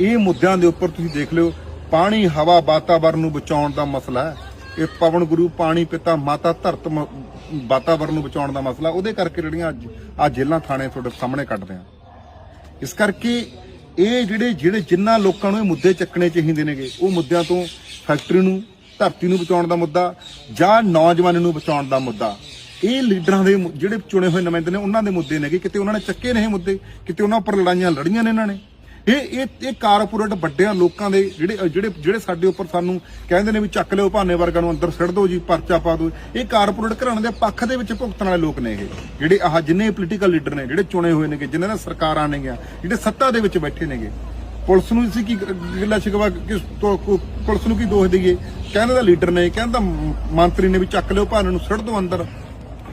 ਇਹ ਮੁੱਦਿਆਂ ਦੇ ਉੱਪਰ ਤੁਸੀਂ ਦੇਖ ਲਿਓ, ਪਾਣੀ, ਹਵਾ ਵਾਤਾਵਰਣ ਨੂੰ ਬਚਾਉਣ ਦਾ ਮਸਲਾ ਹੈ। ਇਹ ਪਵਨ ਗੁਰੂ, ਪਾਣੀ ਪਿਤਾ, ਮਾਤਾ ਧਰਤ ਮ- ਵਾਤਾਵਰਣ ਨੂੰ ਬਚਾਉਣ ਦਾ ਮਸਲਾ ਉਹਦੇ ਕਰਕੇ ਜਿਹੜੀਆਂ ਅੱਜ ਆ ਜੇਲ੍ਹਾਂ, ਥਾਣੇ ਤੁਹਾਡੇ ਸਾਹਮਣੇ ਕੱਢਦੇ ਆ ਇਸ ਕਰਕੇ ਇਹ ਜਿਹੜੇ ਜਿਹੜੇ ਜਿੰਨਾ ਲੋਕਾਂ ਨੂੰ ਇਹ ਮੁੱਦੇ ਚੱਕਣੇ ਚਾਹੀਦੇ ਨੇਗੇ, ਉਹ ਮੁੱਦਿਆਂ ਤੋਂ ਫੈਕਟਰੀ ਨੂੰ, ਧਰਤੀ ਨੂੰ ਬਚਾਉਣ ਦਾ ਮੁੱਦਾ ਜਾਂ ਨੌਜਵਾਨ ਨੂੰ ਬਚਾਉਣ ਦਾ ਮੁੱਦਾ। ਇਹ ਲੀਡਰਾਂ ਦੇ ਜਿਹੜੇ ਚੁਣੇ ਹੋਏ ਨੁਮਾਇੰਦੇ ਨੇ, ਉਹਨਾਂ ਦੇ ਮੁੱਦੇ ਨੇਗੇ। ਕਿਤੇ ਉਹਨਾਂ ਨੇ ਚੱਕੇ ਨੇ ਇਹ ਮੁੱਦੇ, ਕਿਤੇ ਉਹਨਾਂ ਉੱਪਰ ਲੜਾਈਆਂ ਲੜੀਆਂ ਨੇ ਇਹਨਾਂ ਨੇ। ਇਹ ਇਹ ਇਹ ਕਾਰਪੋਰੇਟ ਵੱਡਿਆਂ ਲੋਕਾਂ ਦੇ ਜਿਹੜੇ ਜਿਹੜੇ ਜਿਹੜੇ ਸਾਡੇ ਉੱਪਰ ਸਾਨੂੰ ਕਹਿੰਦੇ ਨੇ ਵੀ ਚੱਕ ਲਿਓ ਭਾਨੇ ਵਰਗਾ ਨੂੰ ਅੰਦਰ ਸਿੱਟ ਦਿਓ ਜੀ, ਪਰਚਾ ਪਾ ਦਿਓ। ਇਹ ਕਾਰਪੋਰੇਟ ਘਰਾਣੇ ਦੇ ਪੱਖ ਦੇ ਵਿੱਚ ਭੁਗਤਣ ਵਾਲੇ ਲੋਕ ਨੇ ਇਹ। ਜਿਹੜੇ ਆਹ ਜਿੰਨੇ ਪੋਲੀਟੀਕਲ ਲੀਡਰ ਨੇ, ਜਿਹੜੇ ਚੁਣੇ ਹੋਏ ਨੇਗੇ, ਜਿਨ੍ਹਾਂ ਨੇ ਸਰਕਾਰਾਂ ਨੇਗੀਆਂ, ਜਿਹੜੇ ਸੱਤਾ ਦੇ ਵਿੱਚ ਬੈਠੇ ਨੇਗੇ। ਪੁਲਿਸ ਨੂੰ ਅਸੀਂ ਕੀ ਗਿੱਲਾ ਸ਼ਿਕਵਾ ਕਿਸ ਪੁਲਿਸ ਨੂੰ ਕੀ ਦੋਸ਼ ਦਈਏ? ਕਹਿੰਦਾ ਲੀਡਰ ਨੇ, ਕਹਿੰਦਾ ਮੰਤਰੀ ਨੇ ਵੀ ਚੱਕ ਲਿਓ, ਭਾਨੇ ਨੂੰ ਸਿੱਟ ਦਿਓ ਅੰਦਰ।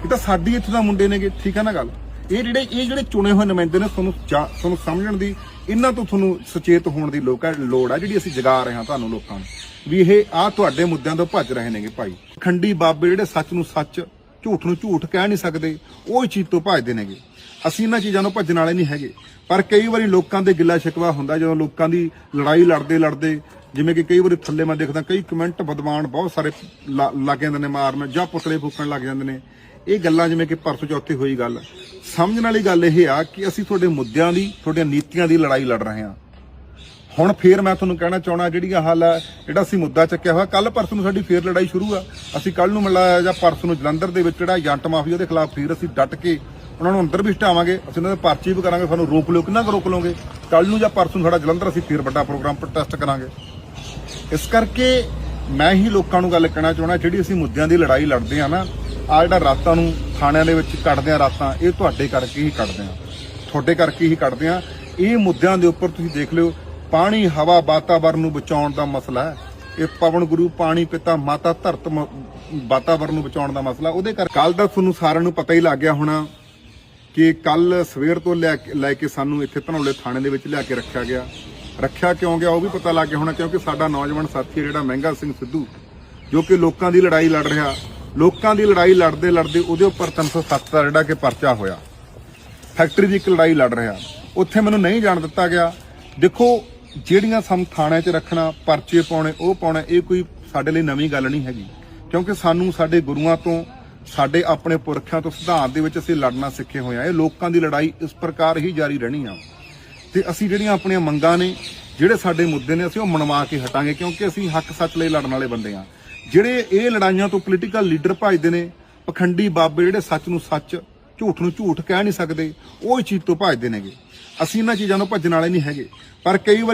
ਇਹ ਤਾਂ ਸਾਡੀ ਇੱਥੇ ਦਾ ਮੁੰਡੇ ਨੇਗੇ, ਠੀਕ ਹੈ ਨਾ ਗੱਲ? ਇਹ ਜਿਹੜੇ ਇਹ ਜਿਹੜੇ ਚੁਣੇ ਹੋਏ ਨੁਮਾਇੰਦੇ ਨੇ, ਤੁਹਾਨੂੰ ਤੁਹਾਨੂੰ ਸਮਝਣ ਦੀ ਇਹਨਾਂ ਤੋਂ ਤੁਹਾਨੂੰ ਸੁਚੇਤ ਹੋਣ ਦੀ ਲੋਕ ਹੈ ਲੋੜ ਹੈ ਜਿਹੜੀ ਅਸੀਂ ਜਗਾ ਰਹੇ ਹਾਂ ਤੁਹਾਨੂੰ ਲੋਕਾਂ ਨੂੰ। ਵੀ ਇਹ ਆ ਤੁਹਾਡੇ ਮੁੱਦਿਆਂ ਤੋਂ ਭੱਜ ਰਹੇ ਨੇਗੇ ਭਾਈ। ਖੰਡੀ ਬਾਬੇ ਜਿਹੜੇ ਸੱਚ ਨੂੰ ਸੱਚ, ਝੂਠ ਨੂੰ ਝੂਠ ਕਹਿ ਨਹੀਂ ਸਕਦੇ, ਉਹ ਚੀਜ਼ ਤੋਂ ਭੱਜਦੇ ਨੇਗੇ। ਅਸੀਂ ਇਹਨਾਂ ਚੀਜ਼ਾਂ ਨੂੰ ਭੱਜਣ ਵਾਲੇ ਨਹੀਂ ਹੈਗੇ। ਪਰ ਕਈ ਵਾਰੀ ਲੋਕਾਂ ਦੇ ਗਿੱਲਾ ਸ਼ਿਕਵਾ ਹੁੰਦਾ ਜਦੋਂ ਲੋਕਾਂ ਦੀ ਲੜਾਈ ਲੜਦੇ ਲੜਦੇ, ਜਿਵੇਂ ਕਿ ਕਈ ਵਾਰੀ ਥੱਲੇ ਮੈਂ ਦੇਖਦਾ, ਕਈ ਕਮੈਂਟ ਬਦਮਾਨ ਬਹੁਤ ਸਾਰੇ ਲਾ- ਲੱਗ ਜਾਂਦੇ ਨੇ ਮਾਰਨ ਜਾਂ ਪੁਤਲੇ ਫੂਕਣ ਲੱਗ ਜਾਂਦੇ ਨੇ। ਇਹ ਗੱਲਾਂ ਜਿਵੇਂ ਕਿ ਪਰਸੋਂ ਚੌਥੇ ਹੋਈ ਗੱਲ ਸਮਝਣ ਵਾਲੀ ਗੱਲ ਇਹ ਆ ਕਿ ਅਸੀਂ ਤੁਹਾਡੇ ਮੁੱਦਿਆਂ ਦੀ, ਤੁਹਾਡੀਆਂ ਨੀਤੀਆਂ ਦੀ ਲੜਾਈ ਲੜ ਰਹੇ ਹਾਂ। ਹੁਣ ਫੇਰ ਮੈਂ ਤੁਹਾਨੂੰ ਕਹਿਣਾ ਚਾਹਣਾ ਜਿਹੜੀ ਆ ਹਾਲ ਹੈ ਜਿਹੜਾ ਅਸੀਂ ਮੁੱਦਾ ਚੱਕਿਆ ਹੋਇਆ ਕੱਲ ਪਰਸੋਂ ਨੂੰ ਸਾਡੀ ਫੇਰ ਲੜਾਈ ਸ਼ੁਰੂ ਆ। ਅਸੀਂ ਕੱਲ ਨੂੰ ਮਿਲਿਆ ਜਾਂ ਪਰਸੋਂ ਨੂੰ ਜਲੰਧਰ ਦੇ ਵਿੱਚ ਜਿਹੜਾ ਏਜੰਟ ਮਾਫੀਆ ਦੇ ਖਿਲਾਫ ਫੇਰ ਅਸੀਂ ਡਟ ਕੇ ਉਹਨਾਂ ਨੂੰ ਅੰਦਰ ਵੀ ਹਟਾਵਾਂਗੇ, ਅਸੀਂ ਉਹਨਾਂ ਦੇ ਪਰਚੀ ਵੀ ਕਰਾਂਗੇ, ਸਾਨੂੰ ਰੋਕ ਲਿਓ, ਕਿੰਨਾ ਕੁ ਰੋਕ ਲਓਗੇ? ਕੱਲ ਨੂੰ ਜਾਂ ਪਰਸੋਂ ਨੂੰ ਸਾਡਾ ਜਲੰਧਰ ਅਸੀਂ ਫੇਰ ਵੱਡਾ ਪ੍ਰੋਗਰਾਮ ਪ੍ਰੋਟੈਸਟ ਕਰਾਂਗੇ। ਇਸ ਕਰਕੇ ਮੈਂ ਹੀ ਲੋਕਾਂ ਨੂੰ ਗੱਲ ਕਹਿਣਾ ਚਾਹਣਾ ਜਿਹੜੀ ਅਸੀਂ ਮੁੱਦਿਆਂ ਦੀ ਲੜਾਈ ਲੜਦੇ ਆ ਨਾ ਆ ਜਿਹੜਾ ਰਾਤਾਂ ਨੂੰ ਥਾਣਿਆਂ ਦੇ ਵਿੱਚ ਕੱਢਦੇ ਆ ਰਾਤਾਂ, ਇਹ ਤੁਹਾਡੇ ਕਰਕੇ ਹੀ ਕੱਢਦੇ ਆ ਤੁਹਾਡੇ ਕਰਕੇ ਹੀ ਕੱਢਦੇ ਆ ਇਹ ਮੁੱਦਿਆਂ ਦੇ ਉੱਪਰ ਤੁਸੀਂ ਦੇਖ ਲਿਓ, ਪਾਣੀ, ਹਵਾ, ਵਾਤਾਵਰਨ ਨੂੰ ਬਚਾਉਣ ਦਾ ਮਸਲਾ ਹੈ। ਇਹ ਪਵਨ ਗੁਰੂ, ਪਾਣੀ, ਪਿਤਾ, ਮਾਤਾ, ਧਰਤ ਮ- ਵਾਤਾਵਰਣ ਨੂੰ ਬਚਾਉਣ ਦਾ ਮਸਲਾ। ਉਹਦੇ ਕਰ ਕੱਲ ਦਾ ਤੁਹਾਨੂੰ ਸਾਰਿਆਂ ਨੂੰ ਪਤਾ ਹੀ ਲੱਗ ਗਿਆ ਹੋਣਾ ਕਿ ਕੱਲ ਸਵੇਰ ਤੋਂ ਲੈ ਕੇ ਲੈ ਕੇ ਸਾਨੂੰ ਇੱਥੇ ਧਨੌਲੇ ਥਾਣੇ ਦੇ ਵਿੱਚ ਲਿਆ ਕੇ ਰੱਖਿਆ ਗਿਆ। ਰੱਖਿਆ ਕਿਉਂ ਗਿਆ ਉਹ ਵੀ ਪਤਾ ਲੱਗ ਗਿਆ ਹੋਣਾ, ਕਿਉਂਕਿ ਸਾਡਾ ਨੌਜਵਾਨ ਸਾਥੀ ਹੈ ਜਿਹੜਾ ਮਹਿੰਗਾ ਸਿੰਘ ਸਿੱਧੂ, ਜੋ ਕਿ ਲੋਕਾਂ ਦੀ ਲੜਾਈ ਲੜ ਰਿਹਾ। ਲੋਕਾਂ ਦੀ ਲੜਾਈ ਲੜਦੇ ਲੜਦੇ ਉਹਦੇ ਉੱਪਰ 307 ਦਾ ਜਿਹੜਾ ਕਿ ਪਰਚਾ ਹੋਇਆ। ਫੈਕਟਰੀ ਦੀ ਇੱਕ ਲੜਾਈ ਲੜ ਰਿਹਾ। ਉੱਥੇ ਮੈਨੂੰ ਨਹੀਂ ਜਾਣ ਦਿੱਤਾ ਗਿਆ। ਦੇਖੋ, ਜਿਹੜੀਆਂ ਸਮ ਥਾਣਿਆਂ 'ਚ ਰੱਖਣਾ, ਪਰਚੇ ਪਾਉਣੇ, ਉਹ ਪਾਉਣਾ, ਇਹ ਕੋਈ ਸਾਡੇ ਲਈ ਨਵੀਂ ਗੱਲ ਨਹੀਂ ਹੈਗੀ। ਕਿਉਂਕਿ ਸਾਨੂੰ ਸਾਡੇ ਗੁਰੂਆਂ ਤੋਂ, ਸਾਡੇ ਆਪਣੇ ਪੁਰਖਿਆਂ ਤੋਂ ਸਿਧਾਂਤ ਦੇ ਵਿੱਚ ਅਸੀਂ ਲੜਨਾ ਸਿੱਖੇ ਹੋਏ ਆ ਇਹ ਲੋਕਾਂ ਦੀ ਲੜਾਈ ਇਸ ਪ੍ਰਕਾਰ ਹੀ ਜਾਰੀ ਰਹਿਣੀ ਆ। ਤੇ ਅਸੀਂ ਜਿਹੜੀਆਂ ਆਪਣੀਆਂ ਮੰਗਾਂ ਨੇ, ਜਿਹੜੇ ਸਾਡੇ ਮੁੱਦੇ ਨੇ, ਅਸੀਂ ਉਹ ਮਨਵਾ ਕੇ ਹਟਾਂਗੇ, ਕਿਉਂਕਿ ਅਸੀਂ ਹੱਕ ਸੱਚ ਲਈ ਲੜਨ ਵਾਲੇ ਬੰਦੇ ਆ ਜਿਹੜੇ ਇਹ ਲੜਾਈਆਂ ਤੋਂ ਪੋਲੀਟੀਕਲ ਲੀਡਰ ਭਜਦੇ ਨੇ, ਪਖੰਡੀ ਬਾਬੇ ਜਿਹੜੇ ਸੱਚ ਨੂੰ ਸੱਚ, ਝੂਠ ਨੂੰ ਝੂਠ ਕਹਿ ਨਹੀਂ ਸਕਦੇ, ਉਹ ਹੀ ਚੀਜ਼ ਤੋਂ ਭਜਦੇ ਨੇਗੇ। ਅਸੀਂ ਇਹਨਾਂ ਚੀਜ਼ਾਂ ਨੂੰ ਭੱਜਣ ਵਾਲੇ ਨਹੀਂ ਹੈਗੇ। ਪਰ ਕਈ ਵਾਰੀ